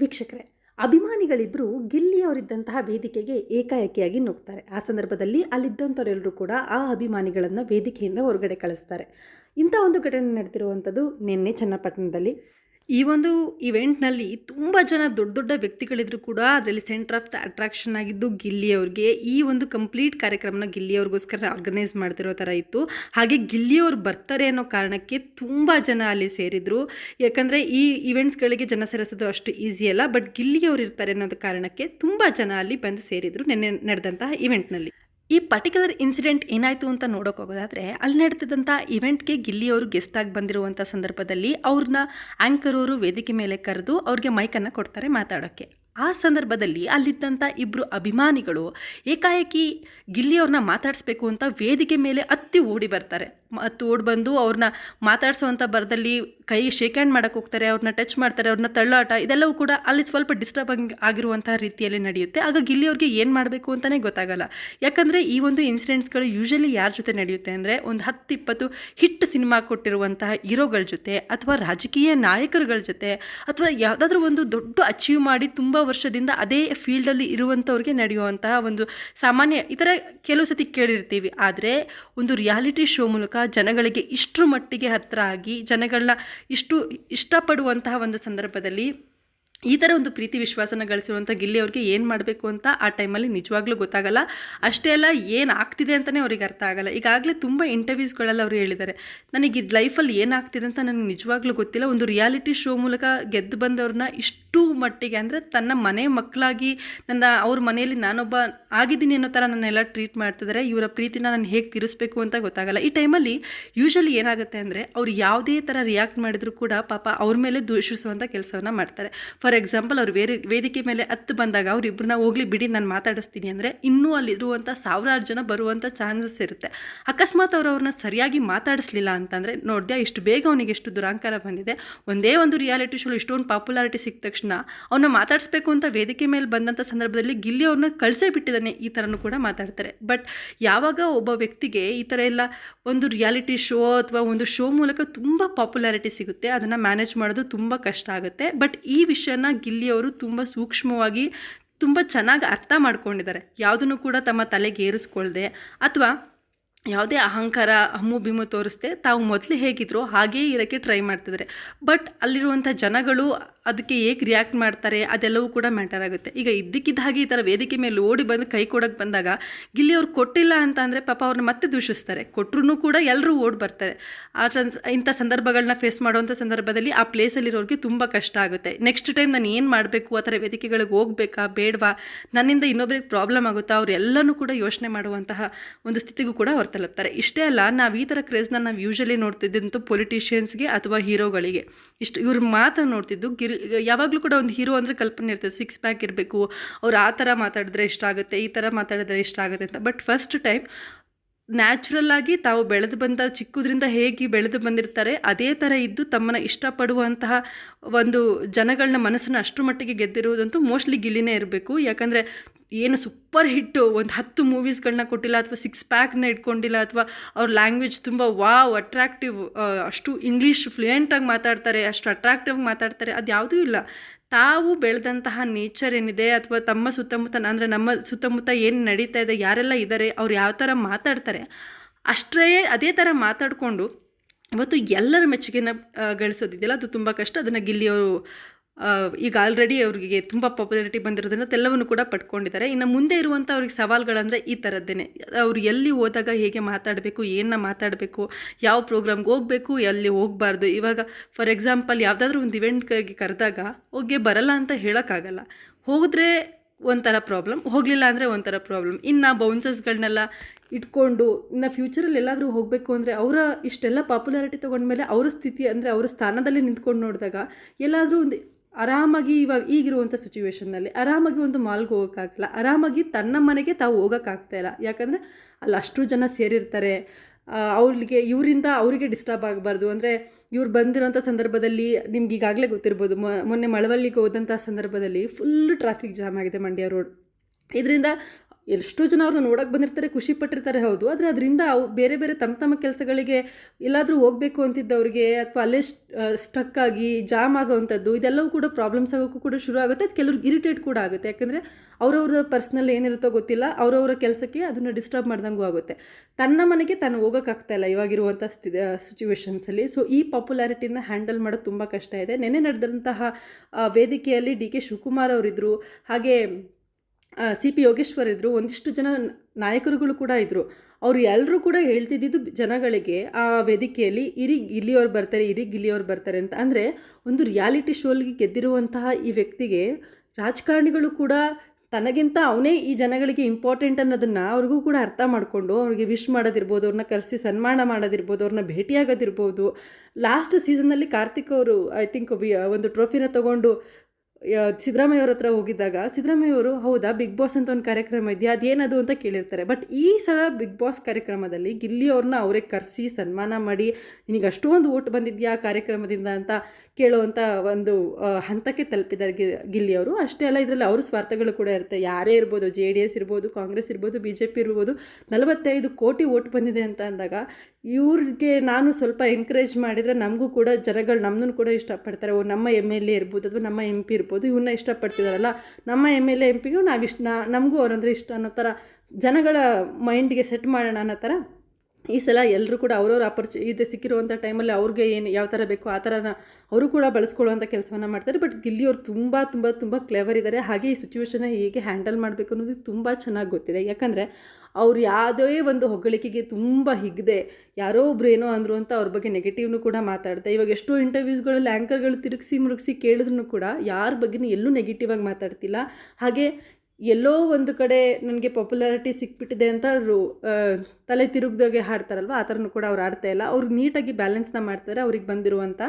ವೀಕ್ಷಕರೇ ಅಭಿಮಾನಿಗಳಿಬ್ಬರು ಗಿಲ್ಲಿಯವರಿದ್ದಂತಹ ವೇದಿಕೆಗೆ ಏಕಾಏಕಿಯಾಗಿ ನುಗ್ತಾರೆ. ಆ ಸಂದರ್ಭದಲ್ಲಿ ಅಲ್ಲಿದ್ದಂಥವರೆಲ್ಲರೂ ಕೂಡ ಆ ಅಭಿಮಾನಿಗಳನ್ನು ವೇದಿಕೆಯಿಂದ ಹೊರಗಡೆ ಕಳಿಸ್ತಾರೆ. ಇಂಥ ಒಂದು ಘಟನೆ ನಡೆದಿರುವಂಥದ್ದು ನಿನ್ನೆ ಚನ್ನಪಟ್ಟಣದಲ್ಲಿ. ಈ ಒಂದು ಇವೆಂಟ್ನಲ್ಲಿ ತುಂಬ ಜನ ದೊಡ್ಡ ದೊಡ್ಡ ವ್ಯಕ್ತಿಗಳಿದ್ರು ಕೂಡ ಅದರಲ್ಲಿ ಸೆಂಟರ್ ಆಫ್ ದ ಅಟ್ರಾಕ್ಷನ್ ಆಗಿದ್ದು ಗಿಲ್ಲಿಯವ್ರಿಗೆ ಈ ಒಂದು ಕಂಪ್ಲೀಟ್ ಕಾರ್ಯಕ್ರಮನ ಗಿಲ್ಲಿಯವ್ರಿಗೋಸ್ಕರ ಆರ್ಗನೈಸ್ ಮಾಡ್ತಿರೋ ಥರ ಇತ್ತು. ಹಾಗೆ ಗಿಲ್ಲಿಯವ್ರು ಬರ್ತಾರೆ ಅನ್ನೋ ಕಾರಣಕ್ಕೆ ತುಂಬ ಜನ ಅಲ್ಲಿ ಸೇರಿದರು. ಯಾಕಂದರೆ ಈ ಇವೆಂಟ್ಸ್ಗಳಿಗೆ ಜನ ಸೇರಿಸೋದು ಅಷ್ಟು ಈಸಿ ಅಲ್ಲ, ಬಟ್ ಗಿಲ್ಲಿಯವ್ರು ಇರ್ತಾರೆ ಅನ್ನೋದು ಕಾರಣಕ್ಕೆ ತುಂಬ ಜನ ಅಲ್ಲಿ ಬಂದು ಸೇರಿದರು ನಿನ್ನೆ ನಡೆದಂತಹ ಇವೆಂಟ್ನಲ್ಲಿ. ಈ ಪರ್ಟಿಕ್ಯುಲರ್ ಇನ್ಸಿಡೆಂಟ್ ಏನಾಯಿತು ಅಂತ ನೋಡೋಕೆ ಹೋಗೋದಾದರೆ, ಅಲ್ಲಿ ನಡೆದಿದ್ದಂಥ ಇವೆಂಟ್ಗೆ ಗಿಲ್ಲಿಯವರು ಗೆಸ್ಟಾಗಿ ಬಂದಿರುವಂಥ ಸಂದರ್ಭದಲ್ಲಿ ಅವ್ರನ್ನ ಆ್ಯಂಕರ್ ಅವರು ವೇದಿಕೆ ಮೇಲೆ ಕರೆದು ಅವ್ರಿಗೆ ಮೈಕನ್ನು ಕೊಡ್ತಾರೆ ಮಾತಾಡೋಕ್ಕೆ. ಆ ಸಂದರ್ಭದಲ್ಲಿ ಅಲ್ಲಿದ್ದಂಥ ಇಬ್ಬರು ಅಭಿಮಾನಿಗಳು ಏಕಾಏಕಿ ಗಿಲ್ಲಿಯವ್ರನ್ನ ಮಾತಾಡಿಸ್ಬೇಕು ಅಂತ ವೇದಿಕೆ ಮೇಲೆ ಅತ್ತಿ ಓಡಿ ಬರ್ತಾರೆ. ಓಡಿ ಬಂದು ಅವ್ರನ್ನ ಮಾತಾಡಿಸೋವಂಥ ಬರದಲ್ಲಿ ಕೈ ಶೇಕ್ ಹ್ಯಾಂಡ್ ಮಾಡೋಕ್ಕೆ ಹೋಗ್ತಾರೆ ಅವ್ರನ್ನ ಟಚ್ ಮಾಡ್ತಾರೆ ಅವ್ರನ್ನ ತಳ್ಳಾಟ, ಇದೆಲ್ಲವೂ ಕೂಡ ಅಲ್ಲಿ ಸ್ವಲ್ಪ ಡಿಸ್ಟರ್ಬ್ ಆಗಿರುವಂಥ ರೀತಿಯಲ್ಲಿ ನಡೆಯುತ್ತೆ. ಆಗ ಗಿಲ್ಲಿಯವ್ರಿಗೆ ಏನು ಮಾಡಬೇಕು ಅಂತಲೇ ಗೊತ್ತಾಗಲ್ಲ. ಯಾಕಂದರೆ ಈ ಒಂದು ಇನ್ಸಿಡೆಂಟ್ಸ್ಗಳು ಯೂಶಲಿ ಯಾರ ಜೊತೆ ನಡೆಯುತ್ತೆ ಅಂದರೆ ಒಂದು ಹತ್ತು ಇಪ್ಪತ್ತು ಹಿಟ್ ಸಿನಿಮಾ ಕೊಟ್ಟಿರುವಂತಹ ಹೀರೋಗಳ ಜೊತೆ ಅಥವಾ ರಾಜಕೀಯ ನಾಯಕರುಗಳ ಜೊತೆ ಅಥವಾ ಯಾವುದಾದ್ರೂ ಒಂದು ದೊಡ್ಡ ಅಚೀವ್ ಮಾಡಿ ತುಂಬ ವರ್ಷದಿಂದ ಅದೇ ಫೀಲ್ಡಲ್ಲಿ ಇರುವಂಥವ್ರಿಗೆ ನಡೆಯುವಂತಹ ಒಂದು ಸಾಮಾನ್ಯ ಈ ಥರ ಕೆಲವು ಸತಿ ಕೇಳಿರ್ತೀವಿ. ಆದರೆ ಒಂದು ರಿಯಾಲಿಟಿ ಶೋ ಮೂಲಕ ಜನಗಳಿಗೆ ಇಷ್ಟರ ಮಟ್ಟಿಗೆ ಹತ್ತಿರ ಆಗಿ ಜನಗಳನ್ನ ಇಷ್ಟು ಇಷ್ಟಪಡುವಂತಹ ಒಂದು ಸಂದರ್ಭದಲ್ಲಿ ಈ ಥರ ಒಂದು ಪ್ರೀತಿ ವಿಶ್ವಾಸನ ಗಳಿಸಿರುವಂಥ ಗಿಲ್ಲಿ ಅವ್ರಿಗೆ ಏನು ಮಾಡಬೇಕು ಅಂತ ಆ ಟೈಮಲ್ಲಿ ನಿಜವಾಗ್ಲೂ ಗೊತ್ತಾಗಲ್ಲ. ಅಷ್ಟೇ ಅಲ್ಲ ಏನು ಆಗ್ತಿದೆ ಅಂತಲೇ ಅವ್ರಿಗೆ ಅರ್ಥ ಆಗಲ್ಲ. ಈಗಾಗಲೇ ತುಂಬ ಇಂಟರ್ವ್ಯೂಸ್ಗಳಲ್ಲಿ ಅವರು ಹೇಳಿದ್ದಾರೆ. ನನಗೆ ಇದು ಲೈಫಲ್ಲಿ ಏನಾಗ್ತಿದೆ ಅಂತ ನನಗೆ ನಿಜವಾಗ್ಲೂ ಗೊತ್ತಿಲ್ಲ. ಒಂದು ರಿಯಾಲಿಟಿ ಶೋ ಮೂಲಕ ಗೆದ್ದು ಬಂದವ್ರನ್ನ ಇಷ್ಟು ಮಟ್ಟಿಗೆ ಅಂದರೆ ತನ್ನ ಮನೆ ಮಕ್ಕಳಾಗಿ ನನ್ನ ಅವ್ರ ಮನೆಯಲ್ಲಿ ನಾನೊಬ್ಬ ಆಗಿದ್ದೀನಿ ಅನ್ನೋ ಥರ ನನ್ನೆಲ್ಲ ಟ್ರೀಟ್ ಮಾಡ್ತಿದ್ದಾರೆ. ಇವರ ಪ್ರೀತಿನ ನಾನು ಹೇಗೆ ತಿರಿಸ್ಬೇಕು ಅಂತ ಗೊತ್ತಾಗಲ್ಲ. ಈ ಟೈಮಲ್ಲಿ ಯೂಶಲಿ ಏನಾಗುತ್ತೆ ಅಂದರೆ ಅವ್ರು ಯಾವುದೇ ಥರ ರಿಯಾಕ್ಟ್ ಮಾಡಿದರೂ ಕೂಡ ಪಾಪ ಅವ್ರ ಮೇಲೆ ದೂಷಿಸುವಂಥ ಕೆಲಸವನ್ನು ಮಾಡ್ತಾರೆ. ಎಕ್ಸಾಂಪಲ್ ಅವ್ರು ವೇರಿ, ವೇದಿಕೆ ಮೇಲೆ ಹತ್ತು ಬಂದಾಗ ಅವರಿಬ್ಬರನ್ನ ಹೋಗ್ಲಿ ಬಿಡಿ, ನಾನು ಮಾತಾಡಿಸ್ತೀನಿ ಅಂದರೆ ಇನ್ನೂ ಅಲ್ಲಿರುವಂಥ ಸಾವಿರಾರು ಜನ ಬರುವಂಥ ಚಾನ್ಸಸ್ ಇರುತ್ತೆ. ಅಕಸ್ಮಾತ್ ಅವರು ಅವ್ರನ್ನ ಸರಿಯಾಗಿ ಮಾತಾಡಿಸ್ಲಿಲ್ಲ ಅಂತಂದರೆ ನೋಡಿದೆ ಇಷ್ಟು ಬೇಗ ಅವನಿಗೆ ಎಷ್ಟು ದುರಾಂಕಾರ ಬಂದಿದೆ. ಒಂದೇ ಒಂದು ರಿಯಾಲಿಟಿ ಶೋ ಇಷ್ಟೊಂದು ಪಾಪ್ಯುಲಾರಿಟಿ ಸಿಕ್ಕ ತಕ್ಷಣ ಅವನ್ನ ಮಾತಾಡಿಸ್ಬೇಕು ಅಂತ ವೇದಿಕೆ ಮೇಲೆ ಬಂದಂಥ ಸಂದರ್ಭದಲ್ಲಿ ಗಿಲ್ಲಿ ಅವ್ರನ್ನ ಕಳಿಸೇ ಬಿಟ್ಟಿದ್ದಾನೆ, ಈ ಥರನೂ ಕೂಡ ಮಾತಾಡ್ತಾರೆ. ಬಟ್ ಯಾವಾಗ ಒಬ್ಬ ವ್ಯಕ್ತಿಗೆ ಈ ಥರ ಎಲ್ಲ ಒಂದು ರಿಯಾಲಿಟಿ ಶೋ ಅಥವಾ ಒಂದು ಶೋ ಮೂಲಕ ತುಂಬ ಪಾಪ್ಯುಲಾರಿಟಿ ಸಿಗುತ್ತೆ, ಅದನ್ನು ಮ್ಯಾನೇಜ್ ಮಾಡೋದು ತುಂಬ ಕಷ್ಟ ಆಗುತ್ತೆ. ಬಟ್ ಈ ವಿಷಯನ ಗಿಲ್ಲಿಯವರು ತುಂಬ ಸೂಕ್ಷ್ಮವಾಗಿ, ತುಂಬ ಚೆನ್ನಾಗಿ ಅರ್ಥ ಮಾಡ್ಕೊಂಡಿದ್ದಾರೆ. ಯಾವುದನ್ನು ಕೂಡ ತಮ್ಮ ತಲೆಗೆ ಏರಿಸ್ಕೊಳ್ದೆ ಅಥವಾ ಯಾವುದೇ ಅಹಂಕಾರ ಹಮ್ಮು ಬಿಮ್ಮು ತೋರಿಸ್ದೆ ತಾವು ಮೊದಲು ಹೇಗಿದ್ರು ಹಾಗೇ ಇರೋಕ್ಕೆ ಟ್ರೈ ಮಾಡ್ತಿದ್ದಾರೆ. ಬಟ್ ಅಲ್ಲಿರುವಂಥ ಜನಗಳು ಅದಕ್ಕೆ ಹೇಗೆ ರಿಯಾಕ್ಟ್ ಮಾಡ್ತಾರೆ, ಅದೆಲ್ಲವೂ ಕೂಡ ಮ್ಯಾಟರ್ ಆಗುತ್ತೆ. ಈಗ ಇದ್ದಕ್ಕಿದ್ದ ಹಾಗೆ ಈ ಥರ ವೇದಿಕೆ ಮೇಲೆ ಓಡಿ ಬಂದು ಕೈ ಕೊಡೋಕ್ಕೆ ಬಂದಾಗ ಗಿಲ್ಲಿ ಅವ್ರು ಕೊಟ್ಟಿಲ್ಲ ಅಂತ ಅಂದರೆ ಪಾಪ ಅವ್ರನ್ನ ಮತ್ತೆ ದೂಷಿಸ್ತಾರೆ. ಕೊಟ್ಟರು ಕೂಡ ಎಲ್ಲರೂ ಓಡಿ ಬರ್ತಾರೆ. ಆ ಸನ್ ಇಂಥ ಸಂದರ್ಭಗಳನ್ನ ಫೇಸ್ ಮಾಡುವಂಥ ಸಂದರ್ಭದಲ್ಲಿ ಆ ಪ್ಲೇಸಲ್ಲಿರೋರಿಗೆ ತುಂಬ ಕಷ್ಟ ಆಗುತ್ತೆ. ನೆಕ್ಸ್ಟ್ ಟೈಮ್ ನಾನು ಏನು ಮಾಡಬೇಕು, ಆ ಥರ ವೇದಿಕೆಗಳಿಗೆ ಹೋಗಬೇಕಾ, ಬೇಡವಾ? ನನ್ನಿಂದ ಇನ್ನೊಬ್ರಿಗೆ ಪ್ರಾಬ್ಲಮ್ ಆಗುತ್ತಾ? ಅವರೆಲ್ಲನೂ ಕೂಡ ಯೋಚನೆ ಮಾಡುವಂತಹ ಒಂದು ಸ್ಥಿತಿಗೂ ಕೂಡ ಅವ್ರು ತಲುಪ್ತಾರೆ. ಇಷ್ಟೇ ಅಲ್ಲ, ನಾವು ಈ ಥರ ಕ್ರೇಜ್ನ ನಾವು ಯೂಶಲಿ ನೋಡ್ತಿದ್ದಂಥ ಪೊಲಿಟಿಷಿಯನ್ಸ್ಗೆ ಅಥವಾ ಹೀರೋಗಳಿಗೆ ಇಷ್ಟು ಇವ್ರು ಮಾತ್ರ ನೋಡ್ತಿದ್ದು ಗಿರಿ ಯಾವಾಗಲೂ ಕೂಡ ಒಂದು ಹೀರೋ ಅಂದರೆ ಕಲ್ಪನೆ ಇರ್ತದೆ. ಸಿಕ್ಸ್ ಪ್ಯಾಕ್ ಇರಬೇಕು. ಅವ್ರು ಆ ಥರ ಮಾತಾಡಿದ್ರೆ ಇಷ್ಟ ಆಗುತ್ತೆ, ಈ ಥರ ಮಾತಾಡಿದ್ರೆ ಇಷ್ಟ ಆಗುತ್ತೆ ಅಂತ. ಬಟ್ ಫಸ್ಟ್ ಟೈಮ್ ನ್ಯಾಚುರಲ್ ಆಗಿ ತಾವು ಬೆಳೆದು ಬಂದ, ಚಿಕ್ಕದ್ರಿಂದ ಹೇಗೆ ಬೆಳೆದು ಬಂದಿರ್ತಾರೆ, ಅದೇ ಥರ ಇದ್ದು ತಮ್ಮನ್ನು ಇಷ್ಟಪಡುವಂತಹ ಒಂದು ಜನಗಳನ್ನ ಮನಸ್ಸನ್ನು ಅಷ್ಟರ ಮಟ್ಟಿಗೆ ಗೆದ್ದಿರುವುದಂತೂ ಮೋಸ್ಟ್ಲಿ ಗಿಲ್ಲಿನೇ ಇರಬೇಕು. ಯಾಕಂದರೆ ಏನು ಸೂಪರ್ ಹಿಟ್ಟು ಒಂದು ಹತ್ತು ಮೂವೀಸ್ಗಳನ್ನ ಕೊಟ್ಟಿಲ್ಲ, ಅಥವಾ ಸಿಕ್ಸ್ ಪ್ಯಾಕ್ನ ಇಟ್ಕೊಂಡಿಲ್ಲ, ಅಥವಾ ಅವ್ರ ಲ್ಯಾಂಗ್ವೇಜ್ ತುಂಬ ವಾವ್, ಅಟ್ರಾಕ್ಟಿವ್, ಅಷ್ಟು ಇಂಗ್ಲೀಷ್ ಫ್ಲೂಯೆಂಟಾಗಿ ಮಾತಾಡ್ತಾರೆ, ಅಷ್ಟು ಅಟ್ರಾಕ್ಟಿವ್ ಮಾತಾಡ್ತಾರೆ ಅದು ಯಾವುದೂ ಇಲ್ಲ. ತಾವು ಬೆಳೆದಂತಹ ನೇಚರ್ ಏನಿದೆ ಅಥವಾ ತಮ್ಮ ಸುತ್ತಮುತ್ತ ಅಂದರೆ ನಮ್ಮ ಸುತ್ತಮುತ್ತ ಏನು ನಡೀತಾ ಇದೆ, ಯಾರೆಲ್ಲ ಇದ್ದಾರೆ ಅವ್ರು ಯಾವ ಥರ ಮಾತಾಡ್ತಾರೆ ಅಷ್ಟೇ ಅದೇ ಥರ ಮಾತಾಡಿಕೊಂಡು ಇವತ್ತು ಎಲ್ಲರ ಮೆಚ್ಚುಗೆನ ಗಳಿಸೋದಿದೆಯಲ್ಲ, ಅದು ತುಂಬ ಕಷ್ಟ. ಅದನ್ನು ಗಿಲ್ಲಿಯವರು ಈಗ ಆಲ್ರೆಡಿ ಅವರಿಗೆ ತುಂಬ ಪಾಪ್ಯುಲಾರಿಟಿ ಬಂದಿರೋದ್ರಿಂದ ಎಲ್ಲವನ್ನು ಕೂಡ ಪಡ್ಕೊಂಡಿದ್ದಾರೆ. ಇನ್ನು ಮುಂದೆ ಇರುವಂಥ ಅವ್ರಿಗೆ ಸವಾಲುಗಳಂದರೆ ಈ ಥರದ್ದೇ ಅವ್ರು ಎಲ್ಲಿ ಹೋದಾಗ ಹೇಗೆ ಮಾತಾಡಬೇಕು ಏನನ್ನ ಮಾತಾಡಬೇಕು, ಯಾವ ಪ್ರೋಗ್ರಾಮ್ಗೆ ಹೋಗಬೇಕು, ಎಲ್ಲಿ ಹೋಗಬಾರ್ದು. ಇವಾಗ ಫಾರ್ ಎಕ್ಸಾಂಪಲ್ ಯಾವುದಾದ್ರೂ ಒಂದು ಇವೆಂಟ್ಗೆ ಕರೆದಾಗ, ಹೋಗಿ ಬರಲ್ಲ ಅಂತ ಹೇಳೋಕ್ಕಾಗಲ್ಲ. ಹೋದರೆ ಒಂಥರ ಪ್ರಾಬ್ಲಮ್ ಹೋಗಲಿಲ್ಲ ಅಂದರೆ ಒಂಥರ ಪ್ರಾಬ್ಲಮ್ ಇನ್ನು ಬೌನ್ಸಸ್ಗಳನ್ನೆಲ್ಲ ಇಟ್ಕೊಂಡು, ಇನ್ನು ಫ್ಯೂಚರಲ್ಲಿ ಎಲ್ಲಾದರೂ ಹೋಗಬೇಕು ಅಂದರೆ ಅವರ ಇಷ್ಟೆಲ್ಲ ಪಾಪ್ಯುಲಾರಿಟಿ ತೊಗೊಂಡ್ಮೇಲೆ ಅವರ ಸ್ಥಿತಿ ಅಂದರೆ ಅವರ ಸ್ಥಾನದಲ್ಲಿ ನಿಂತ್ಕೊಂಡು ನೋಡಿದಾಗ, ಎಲ್ಲಾದರೂ ಒಂದು ಆರಾಮಾಗಿ ಇವಾಗ ಈಗಿರುವಂಥ ಸಿಚುವೇಶನ್ನಲ್ಲಿ ಆರಾಮಾಗಿ ಒಂದು ಮಾಲ್ಗೆ ಹೋಗೋಕ್ಕಾಗಲ್ಲ ಆರಾಮಾಗಿ ತನ್ನ ಮನೆಗೆ ತಾವು ಹೋಗೋಕ್ಕಾಗ್ತಾ ಇಲ್ಲ. ಯಾಕಂದರೆ ಅಲ್ಲಿ ಅಷ್ಟು ಜನ ಸೇರಿರ್ತಾರೆ. ಅವ್ರಿಗೆ, ಇವರಿಂದ ಅವರಿಗೆ ಡಿಸ್ಟರ್ಬ್ ಆಗಬಾರ್ದು. ಅಂದರೆ ಇವ್ರು ಬಂದಿರೋಂಥ ಸಂದರ್ಭದಲ್ಲಿ ನಿಮ್ಗೆ ಈಗಾಗಲೇ ಗೊತ್ತಿರ್ಬೋದು ಮೊನ್ನೆ ಮಳವಳ್ಳಿಗೆ ಹೋದಂಥ ಸಂದರ್ಭದಲ್ಲಿ ಫುಲ್ ಟ್ರಾಫಿಕ್ ಜಾಮ್ ಆಗಿದೆ ಮಂಡ್ಯ ರೋಡ್ ಇದರಿಂದ ಎಷ್ಟೋ ಜನ ಅವ್ರನ್ನ ನೋಡೋಕೆ ಬಂದಿರ್ತಾರೆ, ಖುಷಿ ಪಟ್ಟಿರ್ತಾರೆ, ಹೌದು. ಆದರೆ ಅದರಿಂದ ಅವು ಬೇರೆ ಬೇರೆ ತಮ್ಮ ತಮ್ಮ ಕೆಲಸಗಳಿಗೆ ಎಲ್ಲಾದರೂ ಹೋಗಬೇಕು ಅಂತಿದ್ದವ್ರಿಗೆ ಅಥವಾ ಅಲ್ಲೇ ಸ್ಟಕ್ ಆಗಿ ಜಾಮ್ ಆಗೋವಂಥದ್ದು, ಇದೆಲ್ಲವೂ ಕೂಡ ಪ್ರಾಬ್ಲಮ್ಸ್ ಆಗೋಕ್ಕೂ ಕೂಡ ಶುರು ಆಗುತ್ತೆ. ಅದು ಕೆಲವ್ರಿಗೆ ಇರಿಟೇಟ್ ಕೂಡ ಆಗುತ್ತೆ. ಯಾಕಂದರೆ ಅವ್ರವ್ರ ಪರ್ಸ್ನಲ್ ಏನಿರುತ್ತೋ ಗೊತ್ತಿಲ್ಲ, ಅವರವರ ಕೆಲಸಕ್ಕೆ ಅದನ್ನು ಡಿಸ್ಟರ್ಬ್ ಮಾಡ್ದಂಗೂ ಆಗುತ್ತೆ. ತನ್ನ ಮನೆಗೆ ತಾನು ಹೋಗೋಕ್ಕಾಗ್ತಾ ಇಲ್ಲ ಇವಾಗಿರುವಂಥ ಸ್ಥಿತಿ ಸಿಚುವೇಶನ್ಸಲ್ಲಿ ಸೊ ಈ ಪಾಪ್ಯುಲಾರಿಟಿನ ಹ್ಯಾಂಡಲ್ ಮಾಡೋದು ತುಂಬ ಕಷ್ಟ ಇದೆ. ನೆನೆ ನಡೆದಂತಹ ವೇದಿಕೆಯಲ್ಲಿ ಡಿ ಕೆ ಶಿವಕುಮಾರ್ ಅವರಿದ್ದರು ಹಾಗೆ ಸಿ ಪಿ ಯೋಗೇಶ್ವರ್ ಇದ್ದರು ಒಂದಿಷ್ಟು ಜನ ನಾಯಕರುಗಳು ಕೂಡ ಇದ್ದರು ಅವರು ಎಲ್ಲರೂ ಕೂಡ ಹೇಳ್ತಿದ್ದಿದ್ದು ಜನಗಳಿಗೆ, ಆ ವೇದಿಕೆಯಲ್ಲಿ ಇರಿ ಇಲ್ಲಿಯವ್ರು ಬರ್ತಾರೆ, ಇರಿ ಇಲ್ಲಿಯವ್ರು ಬರ್ತಾರೆ ಅಂತ. ಅಂದರೆ ಒಂದು ರಿಯಾಲಿಟಿ ಶೋಲ್ಗೆ ಗೆದ್ದಿರುವಂತಹ ಈ ವ್ಯಕ್ತಿಗೆ ರಾಜಕಾರಣಿಗಳು ಕೂಡ ತನಗಿಂತ ಅವನೇ ಈ ಜನಗಳಿಗೆ ಇಂಪಾರ್ಟೆಂಟ್ ಅನ್ನೋದನ್ನು ಅವ್ರಿಗೂ ಕೂಡ ಅರ್ಥ ಮಾಡಿಕೊಂಡು ಅವ್ರಿಗೆ ವಿಶ್ ಮಾಡೋದಿರ್ಬೋದು, ಅವ್ರನ್ನ ಕರೆಸಿ ಸನ್ಮಾನ ಮಾಡೋದಿರ್ಬೋದು, ಅವ್ರನ್ನ ಭೇಟಿಯಾಗೋದಿರ್ಬೋದು. ಲಾಸ್ಟ್ ಸೀಸನ್ನಲ್ಲಿ ಕಾರ್ತಿಕ್ ಅವರು ಐ ಥಿಂಕ್ ಒಂದು ಟ್ರೋಫಿನ ತಗೊಂಡು ಸಿದ್ದರಾಮಯ್ಯ ಅವ್ರ ಹತ್ರ ಹೋಗಿದ್ದಾಗ ಸಿದ್ದರಾಮಯ್ಯ ಅವರು ಹೌದಾ ಬಿಗ್ ಬಾಸ್ ಅಂತ ಒಂದು ಕಾರ್ಯಕ್ರಮ ಇದೆಯಾ, ಅದೇನದು ಅಂತ ಕೇಳಿರ್ತಾರೆ. ಬಟ್ ಈ ಸಲ ಬಿಗ್ ಬಾಸ್ ಕಾರ್ಯಕ್ರಮದಲ್ಲಿ ಗಿಲ್ಲಿ ಅವ್ರನ್ನ ಅವರೇ ಕರೆಸಿ, ಸನ್ಮಾನ ಮಾಡಿ, ನಿನಗೆ ಅಷ್ಟೊಂದು ಓಟ್ ಬಂದಿದೆಯಾ ಕಾರ್ಯಕ್ರಮದಿಂದ ಅಂತ ಕೇಳುವಂಥ ಒಂದು ಹಂತಕ್ಕೆ ತಲುಪಿದ್ದಾರೆ ಗಿ, ಗಿಲ್ಲಿ ಅವರು. ಅಷ್ಟೇ ಅಲ್ಲ, ಇದರಲ್ಲಿ ಅವರು ಸ್ವಾರ್ಥಗಳು ಕೂಡ ಇರುತ್ತೆ. ಯಾರೇ ಇರ್ಬೋದು ಜೆ ಡಿ ಎಸ್ ಇರ್ಬೋದು ಕಾಂಗ್ರೆಸ್ ಇರ್ಬೋದು ಬಿ ಜೆ ಪಿ ಇರ್ಬೋದು, ನಲವತ್ತೈದು ಕೋಟಿ ಓಟ್ ಬಂದಿದೆ ಅಂತ ಅಂದಾಗ, ಇವ್ರಿಗೆ ನಾನು ಸ್ವಲ್ಪ ಎನ್ಕರೇಜ್ ಮಾಡಿದರೆ ನಮಗೂ ಕೂಡ ಜನಗಳು ನಮ್ಮನ್ನು ಕೂಡ ಇಷ್ಟಪಡ್ತಾರೆ. ಓ, ನಮ್ಮ ಎಂ ಎಲ್ ಎ ಇರ್ಬೋದು ಅಥವಾ ನಮ್ಮ ಎಂ ಪಿ ಇರ್ಬೋದು ಇವನ್ನ ಇಷ್ಟಪಡ್ತಿದಾರಲ್ಲ. ನಮ್ಮ ಎಂ ಎಲ್ ಎ ಎಂ ಪಿಗೂ ನಾವು ಇಷ್ಟ ನಮಗೂ ಅವರಂದ್ರೆ ಇಷ್ಟ ಅನ್ನೋ ಥರ ಜನಗಳ ಮೈಂಡ್ಗೆ ಸೆಟ್ ಮಾಡೋಣ ಅನ್ನೋ ಥರ ಈ ಸಲ ಎಲ್ಲರೂ ಕೂಡ ಅವ್ರವ್ರ ಅಪರ್ಚು ಇದು ಸಿಕ್ಕಿರುವಂಥ ಟೈಮಲ್ಲಿ ಅವ್ರಿಗೆ ಏನು ಯಾವ ಥರ ಬೇಕು ಆ ಥರನ ಅವರು ಕೂಡ ಬಳಸ್ಕೊಳ್ಳುವಂಥ ಕೆಲಸವನ್ನು ಮಾಡ್ತಾರೆ. ಬಟ್ ಗಿಲ್ಲಿಯವ್ರು ತುಂಬ ತುಂಬ ತುಂಬ ಕ್ಲೆವರ್ ಇದ್ದಾರೆ ಹಾಗೆ ಈ ಸಿಚುವೇಶನ್ನ ಹೇಗೆ ಹ್ಯಾಂಡಲ್ ಮಾಡಬೇಕು ಅನ್ನೋದು ತುಂಬ ಚೆನ್ನಾಗಿ ಗೊತ್ತಿದೆ. ಯಾಕಂದರೆ ಅವ್ರು ಯಾವುದೇ ಒಂದು ಹೊಗಳಿಕೆಗೆ ತುಂಬ ಹಿಗ್ದೆ ಯಾರೋ ಒಬ್ರು ಏನೋ ಅಂದರು ಅಂತ ಅವ್ರ ಬಗ್ಗೆ ನೆಗೆಟಿವ್ನು ಕೂಡ ಮಾತಾಡ್ತಾರೆ ಇವಾಗ ಎಷ್ಟೋ ಇಂಟರ್ವ್ಯೂಸ್ಗಳಲ್ಲಿ ಆ್ಯಂಕರ್ಗಳು ತಿರುಗಿಸಿ ಮುರುಗಿಸಿ ಕೇಳಿದ್ರು ಕೂಡ ಯಾರ ಬಗ್ಗೆ ಎಲ್ಲೂ ನೆಗೆಟಿವ್ ಆಗಿ ಮಾತಾಡ್ತಿಲ್ಲ. ಹಾಗೆ ಎಲ್ಲೋ ಒಂದು ಕಡೆ ನನಗೆ ಪಾಪ್ಯುಲಾರಿಟಿ ಸಿಕ್ಬಿಟ್ಟಿದೆ ಅಂತ ಅವರು ತಲೆ ತಿರುಗ್ದಾಗೆ ಹಾಡ್ತಾರಲ್ವ, ಆ ಥರನೂ ಕೂಡ ಅವ್ರು ಆಡ್ತಾ ಇಲ್ಲ. ಅವ್ರು ನೀಟಾಗಿ ಬ್ಯಾಲೆನ್ಸ್ನ ಮಾಡ್ತಾರೆ, ಅವ್ರಿಗೆ ಬಂದಿರುವಂಥ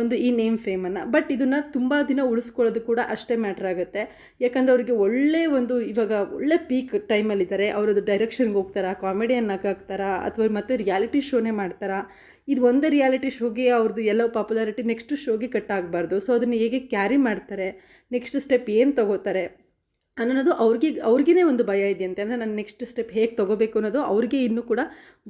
ಒಂದು ಈ ನೇಮ್ ಫೇಮನ್ನು ಬಟ್ ಇದನ್ನು ತುಂಬ ದಿನ ಉಳಿಸ್ಕೊಳ್ಳೋದು ಕೂಡ ಅಷ್ಟೇ ಮ್ಯಾಟ್ರ್ ಆಗುತ್ತೆ. ಯಾಕಂದರೆ ಅವರಿಗೆ ಒಳ್ಳೆ ಒಂದು ಇವಾಗ ಒಳ್ಳೆ ಪೀಕ್ ಟೈಮಲ್ಲಿದ್ದಾರೆ ಅವರದ್ದು ಡೈರೆಕ್ಷನ್ಗೆ ಹೋಗ್ತಾರಾ ಕಾಮಿಡಿಯನ್ನು ಆಗ್ತಾರಾ ಅಥವಾ ಮತ್ತೆ ರಿಯಾಲಿಟಿ ಶೋನೇ ಮಾಡ್ತಾರಾ. ಇದು ಒಂದೇ ರಿಯಾಲಿಟಿ ಶೋಗೆ ಅವ್ರದ್ದು ಎಲ್ಲೋ ಪಾಪ್ಯುಲಾರಿಟಿ ನೆಕ್ಸ್ಟ್ ಶೋಗೆ ಕಟ್ ಆಗಬಾರ್ದು. ಸೊ ಅದನ್ನು ಹೇಗೆ ಕ್ಯಾರಿ ಮಾಡ್ತಾರೆ ನೆಕ್ಸ್ಟ್ ಸ್ಟೆಪ್ ಏನು ತಗೋತಾರೆ? ಅನ್ನೋದು ಅವ್ರಿಗೆ ಅವ್ರಿಗೇ ಒಂದು ಭಯ ಇದೆ ಅಂತ. ಅಂದರೆ ನಾನು ನೆಕ್ಸ್ಟ್ ಸ್ಟೆಪ್ ಹೇಗೆ ತೊಗೋಬೇಕು ಅನ್ನೋದು ಅವ್ರಿಗೆ ಇನ್ನೂ ಕೂಡ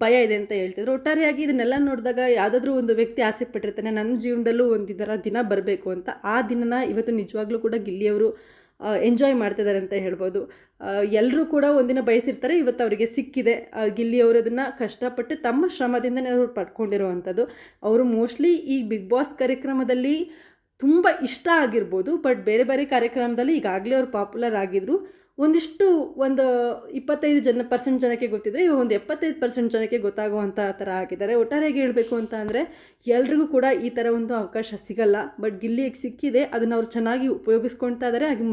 ಭಯ ಇದೆ ಅಂತ ಹೇಳ್ತಿದ್ರು. ಒಟ್ಟಾರೆಯಾಗಿ ಇದನ್ನೆಲ್ಲ ನೋಡಿದಾಗ ಯಾವುದಾದ್ರೂ ಒಂದು ವ್ಯಕ್ತಿ ಆಸೆ ಪಟ್ಟಿರ್ತಾನೆ, ನನ್ನ ಜೀವನದಲ್ಲೂ ಒಂದು ಇದರ ದಿನ ಬರಬೇಕು ಅಂತ. ಆ ದಿನನ ಇವತ್ತು ನಿಜವಾಗ್ಲೂ ಕೂಡ ಗಿಲ್ಲಿಯವರು ಎಂಜಾಯ್ ಮಾಡ್ತಿದ್ದಾರೆ ಅಂತ ಹೇಳ್ಬೋದು. ಎಲ್ಲರೂ ಕೂಡ ಒಂದಿನ ಬಯಸಿರ್ತಾರೆ, ಇವತ್ತು ಅವರಿಗೆ ಸಿಕ್ಕಿದೆ. ಗಿಲ್ಲಿಯವರು ಗಿಲ್ಲಿ ಅದನ್ನು ಕಷ್ಟಪಟ್ಟು ತಮ್ಮ ಶ್ರಮದಿಂದನೇ ಅವರು ಪಡ್ಕೊಂಡಿರುವಂಥದ್ದು. ಅವರು ಮೋಸ್ಟ್ಲಿ ಈ ಬಿಗ್ ಬಾಸ್ ಕಾರ್ಯಕ್ರಮದಲ್ಲಿ ತುಂಬ ಇಷ್ಟ ಆಗಿರ್ಬೋದು ಬಟ್ ಬೇರೆ ಬೇರೆ ಕಾರ್ಯಕ್ರಮದಲ್ಲಿ ಈಗಾಗಲೇ ಅವ್ರು ಪಾಪ್ಯುಲರ್ ಆಗಿದ್ರು. ಒಂದಿಷ್ಟು ಒಂದು ಇಪ್ಪತ್ತೈದು ಜನ ಪರ್ಸೆಂಟ್ ಜನಕ್ಕೆ ಗೊತ್ತಿದ್ರೆ ಇವಾಗ ಒಂದು ಎಪ್ಪತ್ತೈದು ಪರ್ಸೆಂಟ್ ಜನಕ್ಕೆ ಗೊತ್ತಾಗುವಂಥ ಥರ ಆಗಿದ್ದಾರೆ. ಒಟ್ಟಾರೆಯಾಗಿ ಹೇಳಬೇಕು ಅಂತ ಅಂದರೆ ಎಲ್ರಿಗೂ ಕೂಡ ಈ ಥರ ಒಂದು ಅವಕಾಶ ಸಿಗಲ್ಲ ಬಟ್ ಗಿಲ್ಲಿಗೆ ಸಿಕ್ಕಿದೆ, ಅದನ್ನು ಅವ್ರು ಚೆನ್ನಾಗಿ ಉಪಯೋಗಿಸ್ಕೊಳ್ತಾ ಇದ್ದಾರೆ ಹಾಗೆ